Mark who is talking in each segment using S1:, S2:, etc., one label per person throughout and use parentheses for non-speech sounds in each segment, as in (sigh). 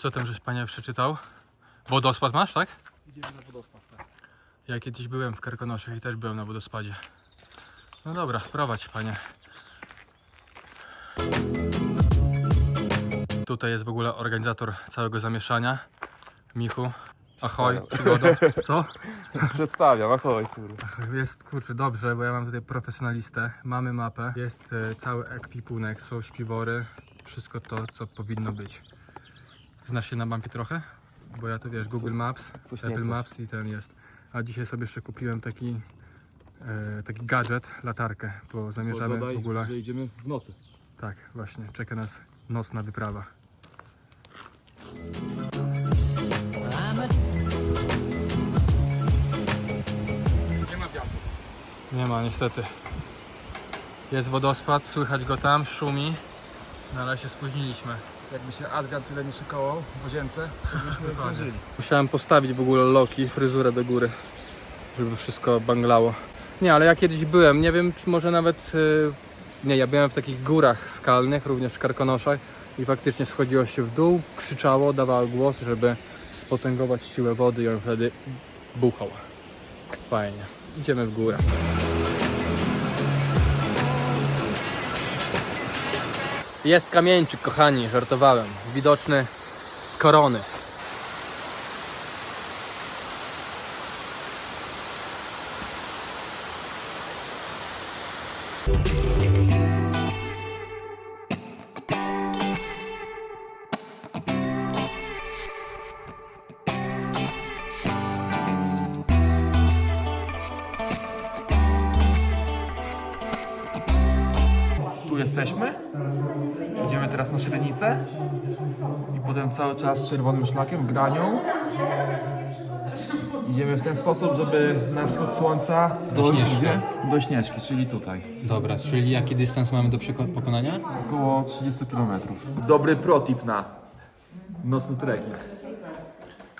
S1: Co tam żeś panie przeczytał? Wodospad masz, tak?
S2: Idziemy na wodospad, tak.
S1: Ja kiedyś byłem w Karkonoszach i też byłem na wodospadzie. No dobra, prowadź panie. Tutaj jest w ogóle organizator całego zamieszania. Michu. Ahoj, przygoda. Co? (laughs)
S2: Przedstawiam, ahoj, kurwa.
S1: Jest kurczę dobrze, bo ja mam tutaj profesjonalistę. Mamy mapę, jest e, cały ekwipunek, są śpiwory, wszystko to, co powinno być. Znasz się na mapie trochę? Bo ja to wiesz, Google Maps,
S2: coś
S1: Apple. Maps i ten jest. A dzisiaj sobie jeszcze kupiłem taki, e, taki gadżet, latarkę, bo zamierzamy
S2: dodaj,
S1: w ogóle.
S2: że idziemy w nocy.
S1: Tak, właśnie, czeka nas nocna wyprawa.
S2: Nie ma wiatru.
S1: Nie ma niestety. Jest wodospad, słychać go tam, szumi. Ale się spóźniliśmy.
S2: Jakby się Adrian tyle nie szykował w łazience, to byśmy zdążyli.
S1: Musiałem postawić w ogóle loki, fryzurę do góry, żeby wszystko banglało. Nie, ale ja kiedyś byłem, nie wiem, czy może nawet... y, Nie, ja byłem w takich górach skalnych, również w Karkonoszach i faktycznie schodziło się w dół, krzyczało, dawało głos, żeby spotęgować siłę wody i on wtedy buchał. Fajnie. Idziemy w górę. Jest kamieńczyk, kochani, żartowałem. Widoczny z korony.
S2: Jesteśmy. Idziemy teraz na Szyrenicę. I potem cały czas czerwonym szlakiem, granią. Idziemy w ten sposób, żeby na wschód słońca dojść
S1: Śnieżki.
S2: gdzie? Do Śnieżki, czyli tutaj.
S1: Dobra, czyli jaki dystans mamy do przeko- pokonania?
S2: Około 30 km. Dobry protip na nocny trekking.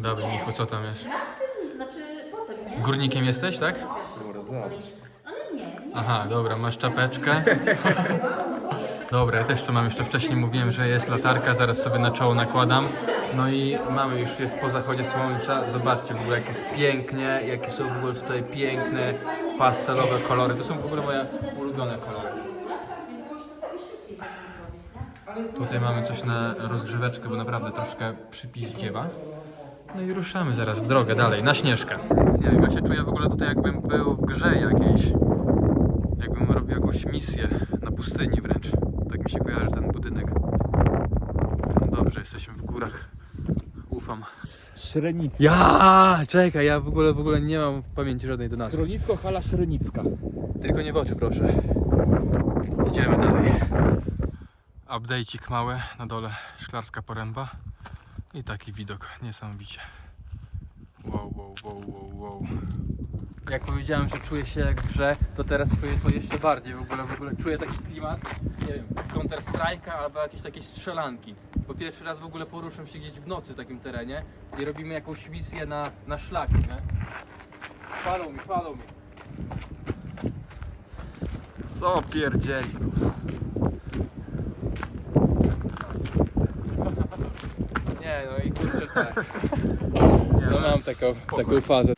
S1: Dobra, Michu, co tam jest?
S3: Znaczy potem, nie?
S1: Górnikiem jesteś, tak?
S3: Ale nie, nie.
S1: Aha, dobra, masz czapeczkę. (laughs) Dobra, ja też to mam jeszcze wcześniej mówiłem, że jest latarka, zaraz sobie na czoło nakładam. No i mamy już jest po zachodzie słońca. Zobaczcie w ogóle jak jest pięknie, jakie są w ogóle tutaj piękne pastelowe kolory. To są w ogóle moje ulubione kolory. Tutaj mamy coś na rozgrzeweczkę, bo naprawdę troszkę przypiździewa. No i ruszamy zaraz w drogę dalej, na Śnieżkę. Ja się czuję w ogóle tutaj jakbym był w grze jakiejś. Jakbym robił jakąś misję na pustyni wręcz. Mi się kojarzy ten budynek. No dobrze, jesteśmy w górach. Ufam.
S2: Szrenica.
S1: Ja, czekaj, ja w ogóle w ogóle nie mam pamięci żadnej do nazwy.
S2: Schronisko Hala Szrenicka.
S1: Tylko nie w oczy, proszę. Idziemy dalej. Update'ik mały, na dole szklarska poręba. I taki widok, niesamowicie. Wow, wow, wow, wow, wow. Jak powiedziałem, że czuję się jak w grze, to teraz czuję to jeszcze bardziej. W ogóle, w ogóle czuję taki klimat, nie wiem, Counter Strike'a albo jakieś takie strzelanki. Bo pierwszy raz w ogóle poruszam się gdzieś w nocy w takim terenie i robimy jakąś misję na, na szlak, nie? Follow me, follow me.
S2: Co pierdzieli?
S1: Nie, no i kurczę tak. No mam taką, taką fazę.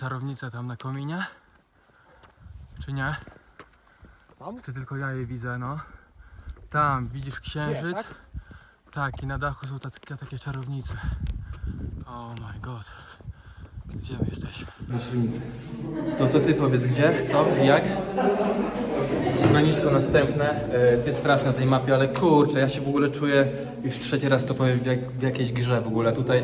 S1: Czarownicę tam na kominie? Czy nie?
S2: Tam?
S1: Czy tylko ja jej widzę, no? Tam, widzisz księżyc?
S2: tak?
S1: Tak, i na dachu są takie, takie czarownice. Oh my god. Gdzie my jesteśmy? Na Szylnicy. To co ty powiedz, gdzie, co jak? Schronisko następne. E, Ty sprawdź na tej mapie, ale kurczę, ja się w ogóle czuję, już trzeci raz to powiem, w, jak, w jakiejś grze w ogóle. Tutaj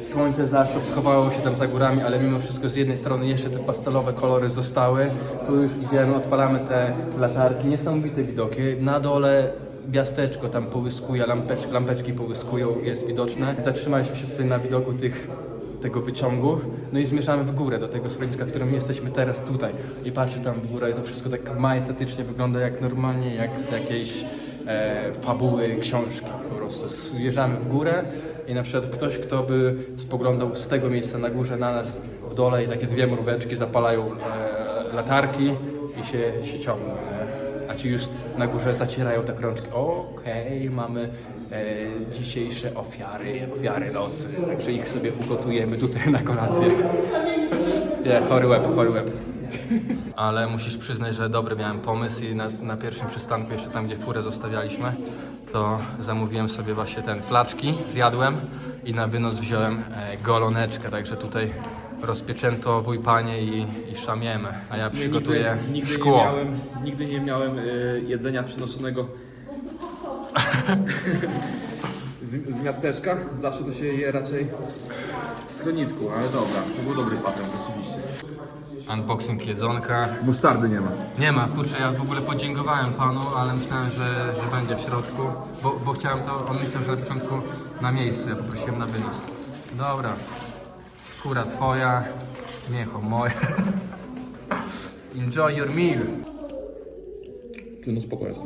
S1: słońce zaszło, schowało się tam za górami, ale mimo wszystko z jednej strony jeszcze te pastelowe kolory zostały. Tu już idziemy, odpalamy te latarki. Niesamowite widoki. Na dole Biasteczko tam połyskuje, lampeczki, lampeczki połyskują, jest widoczne. Zatrzymaliśmy się tutaj na widoku tych, tego wyciągu, no i zmierzamy w górę do tego schroniska, w którym jesteśmy teraz tutaj. I patrzę tam w górę i to wszystko tak majestatycznie wygląda jak normalnie, jak z jakiejś e, fabuły, książki po prostu. Zjeżdżamy w górę i na przykład ktoś, kto by spoglądał z tego miejsca na górze na nas w dole i takie dwie mróweczki zapalają e, latarki i się, się ciągną, a ci już na górze zacierają te krączki. Okej, mamy e, dzisiejsze ofiary, ofiary nocy, także ich sobie ugotujemy tutaj na kolację. Nie, chory łeb, chory łeb. Ale musisz przyznać, że dobry miałem pomysł i na, na pierwszym przystanku, jeszcze tam gdzie furę zostawialiśmy, to zamówiłem sobie właśnie ten flaczki, zjadłem i na wynos wziąłem e, goloneczkę, także tutaj rozpieczęto wuj panie i, i szamiemy, a ja przygotuję
S2: nigdy, nigdy
S1: szkło.
S2: Nie miałem, nigdy nie miałem y, jedzenia przynoszonego z, z miasteczka. Zawsze to się je raczej w schronisku, ale dobra, to był dobry patent, oczywiście.
S1: Unboxing jedzonka.
S2: Mustardy nie ma.
S1: Nie ma, kurczę, ja w ogóle podziękowałem panu, ale myślałem, że, że będzie w środku, bo, bo chciałem to, on myślał, że na początku na miejscu, ja poprosiłem na wynos. Dobra, skóra twoja, miecho moje. (laughs) Enjoy your meal.
S2: Ty no spoko jest.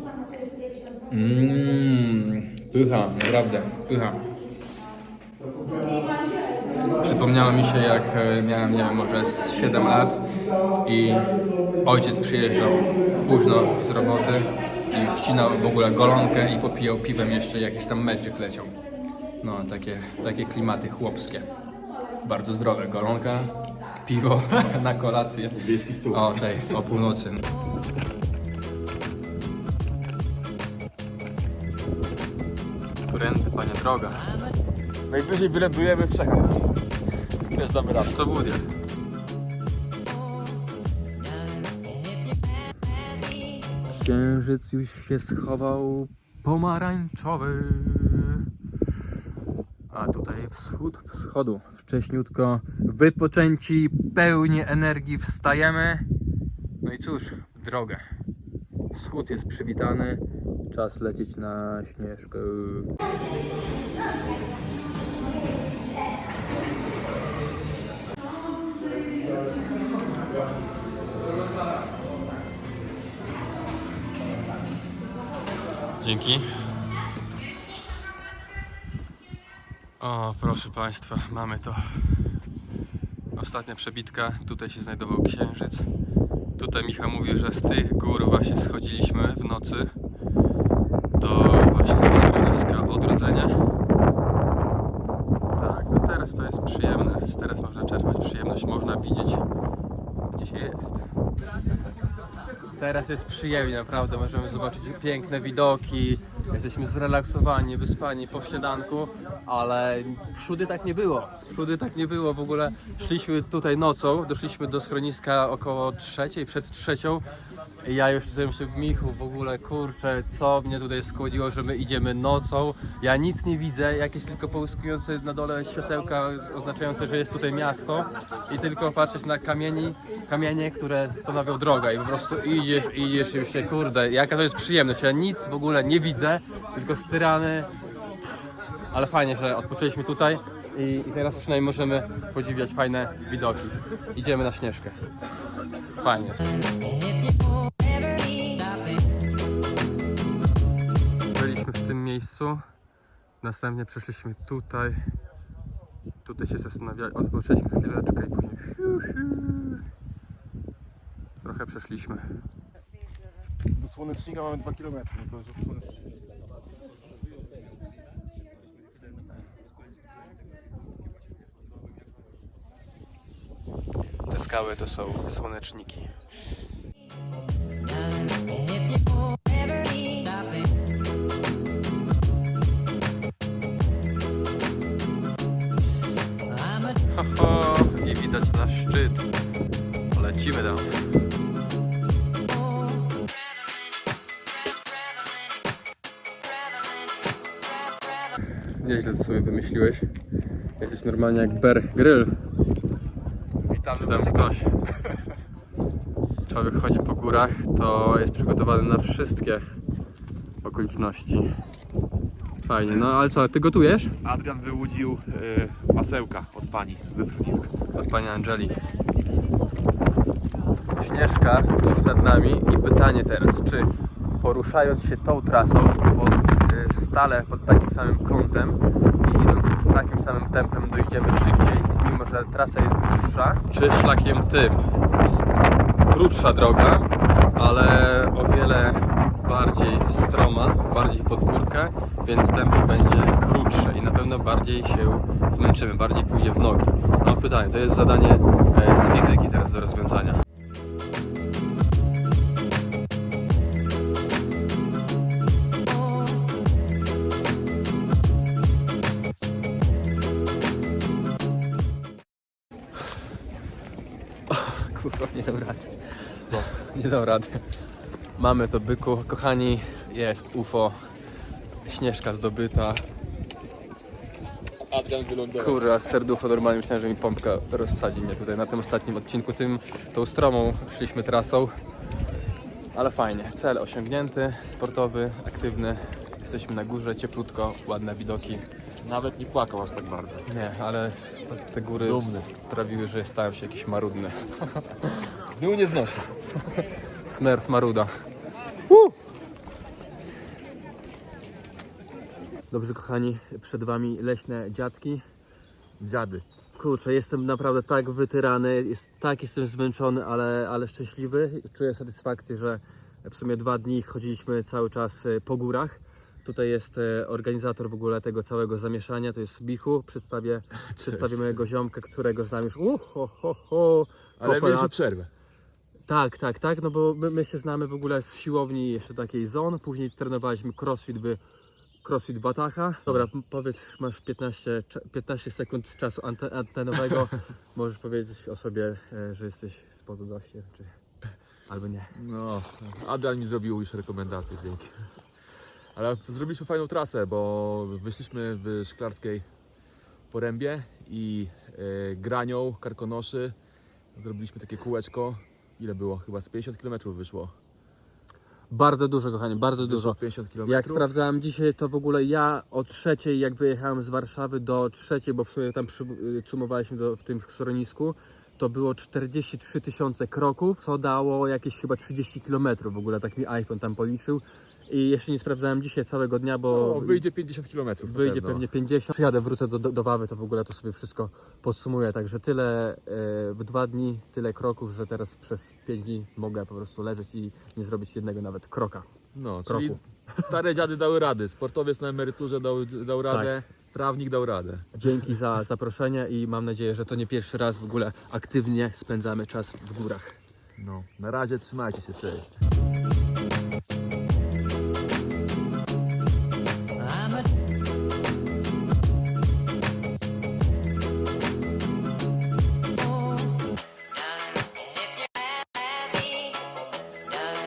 S1: Mmm, pycha, naprawdę, pycha. Przypomniało mi się, jak e, miałem, nie wiem, może z 7 lat i ojciec przyjeżdżał późno z roboty i wcinał w ogóle golonkę i popijał piwem jeszcze jakiś tam meczek leciał. No, takie, takie klimaty chłopskie. Bardzo zdrowe. Golonka, piwo (laughs) na kolację.
S2: Wiejski stół.
S1: O, tej, o północy. Którędy, panie droga?
S2: Najwyżej wylądujemy w Czechach. Też damy radę.
S1: To budier. Księżyc już się schował pomarańczowy. A tutaj wschód wschodu. Wcześniutko wypoczęci, pełni energii wstajemy. No i cóż, w drogę. Wschód jest przywitany. Czas lecieć na śnieżkę. Dzięki. O, proszę Państwa, mamy to. Ostatnia przebitka. Tutaj się znajdował księżyc. Tutaj Michał mówił, że z tych gór właśnie schodziliśmy w nocy do właśnie schroniska odrodzenia. Tak, no teraz to jest przyjemne. Teraz można czerpać przyjemność. Można widzieć, gdzie się jest. Teraz jest przyjemnie, naprawdę. Możemy zobaczyć piękne widoki. Jesteśmy zrelaksowani, wyspani po śniadanku, ale wszudy tak nie było. Wszudy tak nie było. W ogóle szliśmy tutaj nocą, doszliśmy do schroniska około trzeciej, przed trzecią. Ja już tutaj myślę, Michu, w ogóle kurczę, co mnie tutaj skłoniło, że my idziemy nocą. Ja nic nie widzę, jakieś tylko połyskujące na dole światełka oznaczające, że jest tutaj miasto i tylko patrzeć na kamieni, kamienie, które stanowią drogę i po prostu idziesz, idziesz i już się, kurde, jaka to jest przyjemność. Ja nic w ogóle nie widzę, tylko styrany, ale fajnie, że odpoczęliśmy tutaj i, i teraz przynajmniej możemy podziwiać fajne widoki. Idziemy na Śnieżkę. Fajnie. Miejscu, następnie przeszliśmy tutaj. Tutaj się zastanawiali, odpoczęliśmy chwileczkę i później trochę przeszliśmy.
S2: Do Słonecznika mamy 2 km.
S1: Te skały to są słoneczniki. Nieźle to sobie wymyśliłeś. Jesteś normalnie jak Bear Grill.
S2: Witamy
S1: Czy tam ktoś. Człowiek chodzi po górach, to jest przygotowany na wszystkie okoliczności. Fajnie, no ale co, ty gotujesz?
S2: Adrian wyłudził y, masełka od pani ze schroniska.
S1: Od pani Angeli. Śnieżka tuż nad nami i pytanie teraz, czy poruszając się tą trasą pod, y, stale pod takim samym kątem i idąc takim samym tempem dojdziemy szybciej, mimo że trasa jest dłuższa. Czy szlakiem tym krótsza droga, ale o wiele bardziej stroma, bardziej pod górkę, więc tempo będzie krótsze i na pewno bardziej się zmęczymy, bardziej pójdzie w nogi. No pytanie, to jest zadanie e, z fizyki teraz do rozwiązania. Rady. Mamy to byku. Kochani, jest UFO. Śnieżka zdobyta.
S2: Adrian wylądował.
S1: Kurwa, serducho normalnie myślałem, że mi pompka rozsadzi mnie tutaj na tym ostatnim odcinku. Tym, tą stromą szliśmy trasą. Ale fajnie. Cel osiągnięty, sportowy, aktywny. Jesteśmy na górze, cieplutko, ładne widoki.
S2: Nawet nie płakał aż tak bardzo.
S1: Nie, ale te góry
S2: Dumny.
S1: sprawiły, że stałem się jakiś marudny.
S2: Był nie (laughs) znoszę.
S1: Smurf Maruda. Dobrze kochani, przed wami leśne dziadki.
S2: Dziady.
S1: Kurczę, jestem naprawdę tak wytyrany, jest, tak jestem zmęczony, ale, ale szczęśliwy. Czuję satysfakcję, że w sumie dwa dni chodziliśmy cały czas e, po górach. Tutaj jest e, organizator w ogóle tego całego zamieszania, to jest Bichu. Przedstawię, (laughs) przedstawię mojego ziomka, którego znam już uh, ho, ho, ho,
S2: Ale mieliśmy przerwę.
S1: Tak, tak, tak, no bo my, my się znamy w ogóle z siłowni jeszcze takiej zon, później trenowaliśmy crossfit by crossfit Batacha. Dobra, powiedz, masz 15, cze- 15 sekund czasu ante, antenowego, (laughs) możesz powiedzieć o sobie, e, że jesteś spod goście, czy albo nie.
S2: No, Adrian mi zrobił już rekomendacje, dzięki. Ale zrobiliśmy fajną trasę, bo wyszliśmy w Szklarskiej Porębie i e, Granią, Karkonoszy. Zrobiliśmy takie kółeczko. Ile było? Chyba z 50 km wyszło.
S1: Bardzo dużo, kochani, bardzo
S2: Wyszło
S1: dużo.
S2: 50 km.
S1: Jak sprawdzałem dzisiaj, to w ogóle ja o trzeciej, jak wyjechałem z Warszawy do trzeciej, bo w sumie tam przysumowaliśmy do, w tym schronisku, to było 43 tysiące kroków, co dało jakieś chyba 30 kilometrów w ogóle, tak mi iPhone tam policzył. I jeszcze nie sprawdzałem dzisiaj całego dnia, bo
S2: No, wyjdzie 50 km.
S1: wyjdzie pewnie 50. Przyjadę, wrócę do, do, do Wawy, to w ogóle to sobie wszystko podsumuję. Także tyle e, w dwa dni, tyle kroków, że teraz przez 5 dni mogę po prostu leżeć i nie zrobić jednego nawet kroka.
S2: No,
S1: kroku.
S2: czyli stare dziady dały rady. Sportowiec na emeryturze dał, dał radę, prawnik dał radę.
S1: Dzięki za zaproszenie i mam nadzieję, że to nie pierwszy raz w ogóle aktywnie spędzamy czas w górach.
S2: No, na razie trzymajcie się, cześć.